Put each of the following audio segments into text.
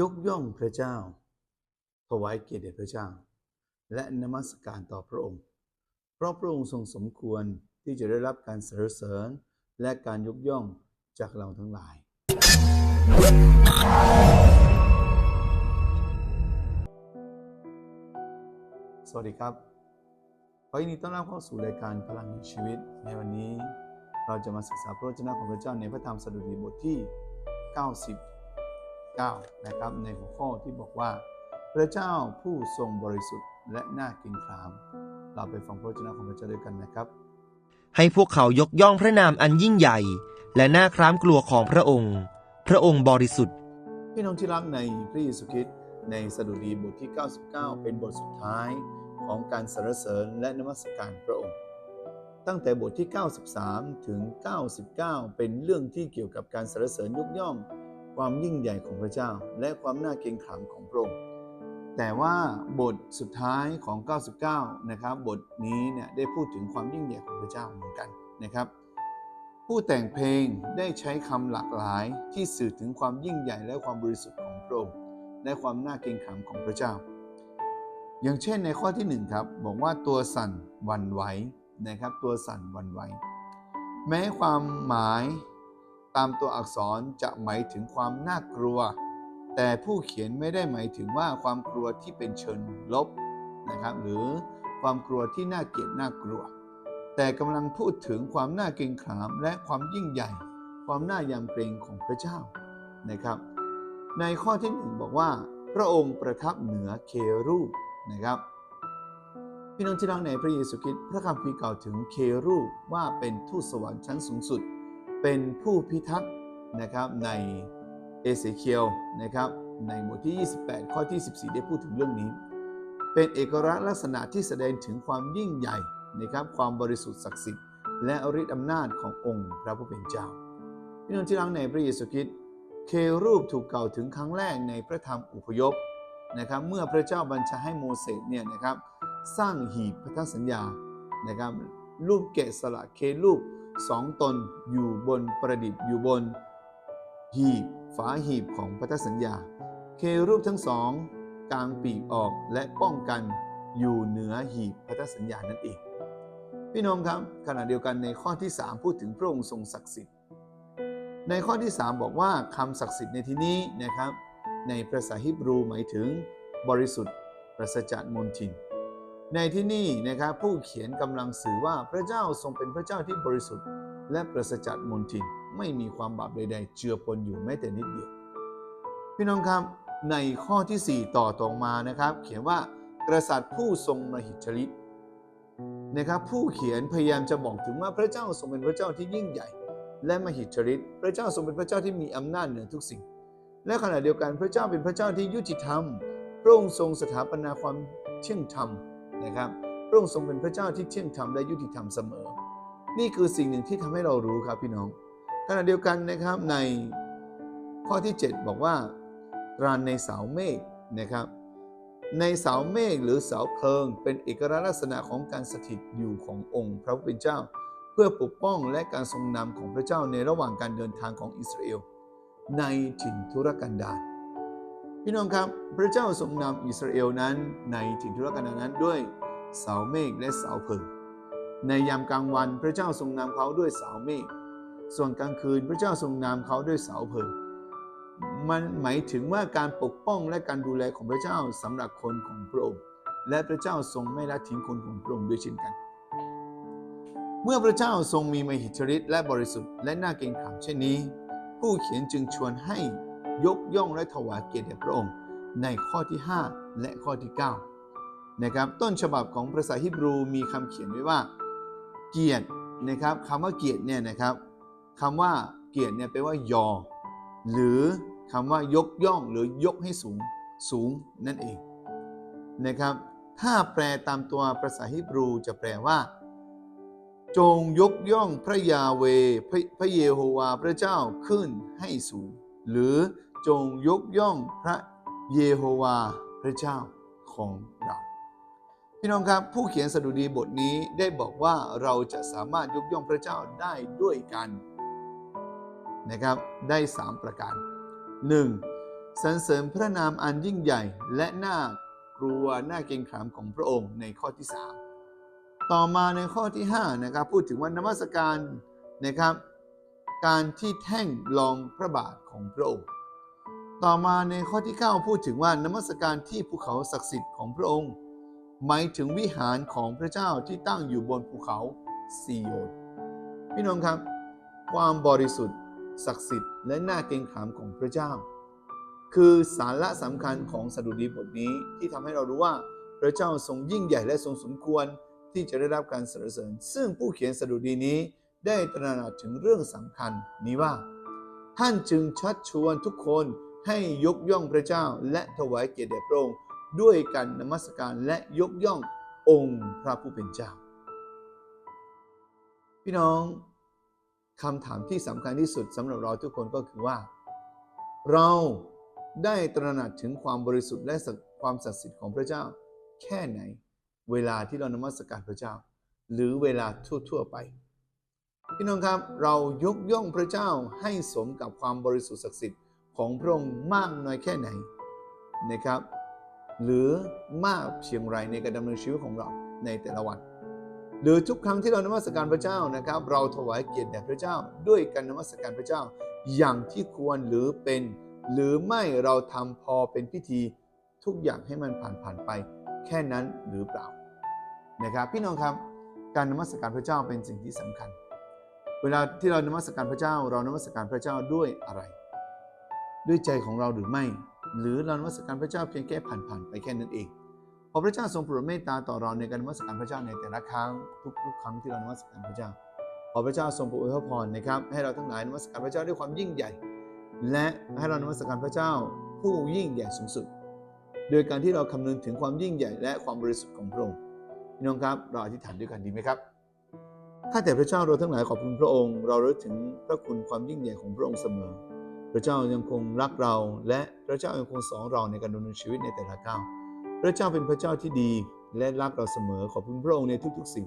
ยกย่องพระเจ้า ถวายเกียรติแด่พระเจ้า และนมัสการต่อพระองค์ เพราะพระองค์ทรงสมควรที่จะได้รับการสรรเสริญและการยกย่องจากเราทั้งหลาย สวัสดีครับ ขอยินดีต้อนรับเข้าสู่รายการพลังแห่งชีวิต ในวันนี้เราจะมาศึกษาพระวจนะของพระเจ้าในพระธรรมสดุดีบทที่ 90 9นะครับในหัวข้อที่บอกว่า พระเจ้าผู้ทรงบริสุทธิ์และน่ากรงขาม เราไปฟังพระวจนะของพระเจ้าด้วยกันนะครับ ให้พวกเขายกย่องพระนามอันยิ่งใหญ่ และน่าคร้ามกลัวของพระองค์ พระองค์บริสุทธิ์พี่น้องที่รักในพระเยซูคริสต์ในสดุดีบทที่ 99 เป็นบทสุดท้ายของการสรรเสริญและนมัสการพระองค์ ตั้งแต่บทที่ 93 ถึง 99 เป็นเรื่องที่เกี่ยวกับการสรรเสริญยกย่อง ความยิ่งใหญ่ของพระเจ้า และความน่าเกรงขามของพระองค์แต่ว่าบทสุดท้ายของ 99 นะครับ บทนี้เนี่ยได้พูดถึงความยิ่งใหญ่ของพระเจ้าเหมือนกันนะครับ ผู้แต่งเพลงได้ใช้คำหลากหลายที่สื่อถึงความยิ่งใหญ่และความบริสุทธิ์ของพระองค์และความน่าเกรงขามของพระเจ้า อย่างเช่นในข้อที่หนึ่งครับบอกว่าตัวสั่นวันไหวนะครับ ตัวสั่นวันไหวแม้ความหมาย ตามตัวอักษรจะหมายถึงความน่ากลัว แต่ผู้เขียนไม่ได้หมายถึงว่าความกลัวที่เป็นเชิงลบนะครับหรือความกลัวที่น่าเกลียดน่ากลัว แต่กำลังพูดถึงความน่าเกรงขามและความยิ่งใหญ่ ความน่ายำเกรงของพระเจ้านะครับ ในข้อที่หนึ่งบอกว่า พระองค์ประทับเหนือเครูปนะครับพี่น้องที่รักในพระเยซูคริสต์พระคัมภีร์กล่าวถึงเครูปว่าเป็นทูตสวรรค์ชั้นสูงสุด เป็นผู้พิทักษ์นะครับในเอเสเคียลนะครับในบทที่ 28 ข้อที่ 14 ได้พูดถึงเรื่องนี้ เป็นเอกลักษณะที่แสดงถึงความยิ่งใหญ่นะครับความบริสุทธิ์ศักดิ์สิทธิ์และฤทธิอำนาจขององค์พระผู้เป็นเจ้าพี่น้องที่รักในพระเยซูคริสต์เครูปถูกกล่าวถึงครั้งแรกในพระธรรมอุพยพนะครับเมื่อพระเจ้าบัญชาให้โมเสสเนี่ยนะครับสร้างหีบพันธสัญญานะครับรูปแกะสลักเครูป สองตนอยู่บนประดิษฐ์อยู่บน หีบฝาหีบของพันธสัญญา เครูปทั้งสองกางปีกออกและป้องกันอยู่เหนือหีบพันธสัญญานั่นเอง พี่น้องครับขณะเดียวกันในข้อที่ 3 พูดถึงพระองค์ทรงศักดิ์สิทธิ์ ในข้อที่ 3 บอกว่าคำศักดิ์สิทธิ์ในที่นี้นะครับ ในภาษาฮิบรูหมายถึงบริสุทธิ์ปราศจากมลทิน ในที่นี่นะครับผู้เขียนกำลังสื่อว่าพระเจ้าทรงเป็นพระเจ้าที่บริสุทธิ์ และปราศจากมลทินไม่มีความบาปใด ๆ เจือปนอยู่แม้แต่นิดเดียว พี่น้องครับในข้อที่ 4 ต่อตรงมานะครับ เขียนว่ากษัตริย์ผู้ทรงมหิทธิฤทธิ์นะครับ ผู้เขียนพยายามจะบอกถึงว่าพระเจ้าทรงเป็นพระเจ้าที่ยิ่งใหญ่ และมหิทธิฤทธิ์พระเจ้าทรงเป็นพระเจ้าที่มีอำนาจเหนือทุกสิ่ง และขณะเดียวกันพระเจ้าเป็นพระเจ้าที่ยุติธรรมพระองค์ทรงสถาปนาความเที่ยงธรรม นะครับพระองค์ทรงเป็นพระเจ้าที่เที่ยงธรรมและยุติธรรมเสมอ นี่คือสิ่งหนึ่งที่ทำให้เรารู้ครับพี่น้องขณะเดียวกันนะครับในข้อที่ 7 บอกว่ารานในเสาเมฆนะครับในเสาเมฆหรือเสาเพลิง เป็นเอกลักษณะของการสถิตอยู่ขององค์พระผู้เป็นเจ้า เพื่อปกป้องและการทรงนำของพระเจ้าในระหว่างการเดินทางของอิสราเอลในถิ่นทุรกันดาร พี่น้องครับพระเจ้าทรงนำอิสราเอลนั้นในถิ่นทุรกันดารนั้นด้วยเสาเมฆและเสาเพิงในยามกลางวันพระเจ้าทรงนำเขาด้วยเสาเมฆส่วนกลางคืนพระเจ้าทรงนำเขาด้วยเสาเพิงมันหมายถึงว่าการปกป้องและการดูแลของพระเจ้าสำหรับคนของพระองค์ และพระเจ้าทรงไม่ละทิ้งคนของพระองค์ด้วยเช่นกัน เมื่อพระเจ้าทรงมีมหิทธิฤทธิ์และบริสุทธิ์และน่าเกรงขามเช่นนี้ ผู้เขียนจึงชวนให้ ยกย่องและถวายเกียรติแด่พระองค์ ในข้อที่ 5 และข้อที่ 9 นะครับ ต้นฉบับของภาษาฮิบรูมีคำเขียนไว้ว่า เกียรตินะครับคำว่าเกียรติเนี่ยนะครับคำว่าเกียรติเนี่ยแปลว่ายอ หรือคำว่ายกย่องหรือยกให้สูงสูงนั่นเองนะครับ ถ้าแปลตามตัวภาษาฮิบรูจะแปลว่า จงยกย่องพระยาเวพระพระเยโฮวาห์พระเจ้าขึ้นให้สูง หรือ จงยกย่องพระเยโฮวาห์พระเจ้าของเรา พี่น้องครับผู้เขียนสดุดีบทนี้ได้บอกว่าเราจะสามารถยกย่องพระเจ้าได้ด้วยกันนะครับได้ 3 ประการ 1. สรรเสริญพระนามอันยิ่งใหญ่และน่ากลัวน่าเกรงขามของพระองค์ในข้อที่ 3 ต่อมาในข้อที่5นะครับพูดถึงว่านมัสการนะครับ การที่แท่งรองพระบาทของพระองค์ ต่อมาในข้อที่ 9 พูดถึงว่านมัสการที่ภูเขาศักดิ์สิทธิ์ของพระองค์ หมายถึงวิหารของพระเจ้าที่ตั้งอยู่บนภูเขาซีโยนพี่น้องครับ ความบริสุทธิ์ ศักดิ์สิทธิ์และน่าเกรงขามของพระเจ้า คือสาระสำคัญของสดุดีบทนี้ที่ทำให้เรารู้ว่าพระเจ้าทรงยิ่งใหญ่และทรงสมควรที่จะได้รับการสรรเสริญ ซึ่งผู้เขียนสดุดีนี้ได้ตระหนักถึงเรื่องสำคัญนี้ว่า ท่านจึงชักชวนทุกคน ให้ยกย่องพระเจ้าและถวายเกียรติแด่พระองค์ด้วยการนมัสการและยกย่ององค์พระผู้เป็นเจ้า พี่น้องคำถามที่สำคัญที่สุดสำหรับเราทุกคนก็คือว่า เราได้ตระหนักถึงความบริสุทธิ์และความศักดิ์สิทธิ์ของพระเจ้า แค่ไหน เวลาที่เรานมัสการพระเจ้า หรือเวลาทั่ว ๆ ไป พี่น้องครับ เรายกย่องพระเจ้าให้สมกับความบริสุทธิ์ศักดิ์สิทธิ์ ของพระองค์มากน้อยแค่ไหนนะครับ หรือมากเพียงไรในการดำเนินชีวิตของเราในแต่ละวัน หรือทุกครั้งที่เรานมัสการพระเจ้านะครับ เราถวายเกียรติแด่พระเจ้า ด้วยการนมัสการพระเจ้า อย่างที่ควรหรือเป็น หรือไม่เราทำพอเป็นพิธีทุกอย่างให้มันผ่านผ่านไป แค่นั้นหรือเปล่านะครับพี่น้องครับการนมัสการพระเจ้าเป็นสิ่งที่สำคัญ เวลาที่เรานมัสการพระเจ้า เรานมัสการพระเจ้าด้วยอะไร ด้วยใจของเราหรือไม่ หรือเรานมัสการพระเจ้าเพียงแค่ผ่านๆไปแค่นั้นเองพอพระเจ้าทรงโปรดเมตตาต่อเราในการนมัสการพระเจ้าในแต่ละครั้งทุกๆครั้งที่เรานมัสการพระเจ้าขอพระเจ้าทรงโปรดอวยพรนะครับ ให้เราทั้งหลายนมัสการพระเจ้าด้วยความยิ่งใหญ่ และให้เรานมัสการพระเจ้าผู้ยิ่งใหญ่สูงสุด โดยการที่เราคำนึงถึงความยิ่งใหญ่และความบริสุทธิ์ของพระองค์พี่น้องครับเราอธิษฐานด้วยกันดีไหมครับข้าแต่พระเจ้าเราทั้งหลายขอบคุณพระองค์ เราระลึกถึงพระคุณความยิ่งใหญ่ของพระองค์เสมอ พระเจ้ายังคงรักเราและพระเจ้ายังคงสอนเราในการดำเนินชีวิตในแต่ละก้าวพระเจ้าเป็นพระเจ้าที่ดีและรักเราเสมอขอบคุณพระองค์ในทุกๆสิ่ง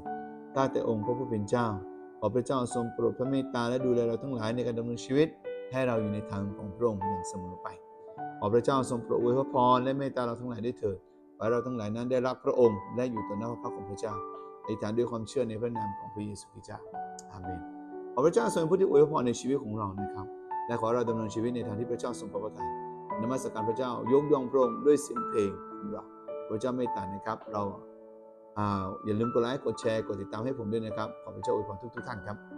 ข้าแต่องค์พระผู้เป็นเจ้า ขอพระเจ้าทรงโปรดพระเมตตาและดูแลเราทั้งหลายในการดำเนินชีวิต ให้เราอยู่ในทางของพระองค์อย่างเสมอไป ขอพระเจ้าทรงโปรดอวยพรและเมตตาเราทั้งหลายด้วยเถิดขอให้เราทั้งหลายนั้นได้รักพระองค์และอยู่ต่อหน้าพระพักของพระเจ้าอธิษฐานด้วยความเชื่อในพระนามของพระเยซูคริสต์เจ้าอาเมน ขอพระเจ้าทรงผู้ที่อวยพรในชีวิตของเรานะครับ และขอเราดำเนินชีวิตในทางที่พระเจ้าทรงพระทัยนมัสการพระเจ้ายกย่องพระองค์ด้วยเสียงเพลงของเราพระเจ้าไมตตานะครับ เราอ่าอย่าลืมกดไลค์กดแชร์กดติดตามให้ผมด้วยนะครับขอพระเจ้าอวยพรทุกๆท่านครับ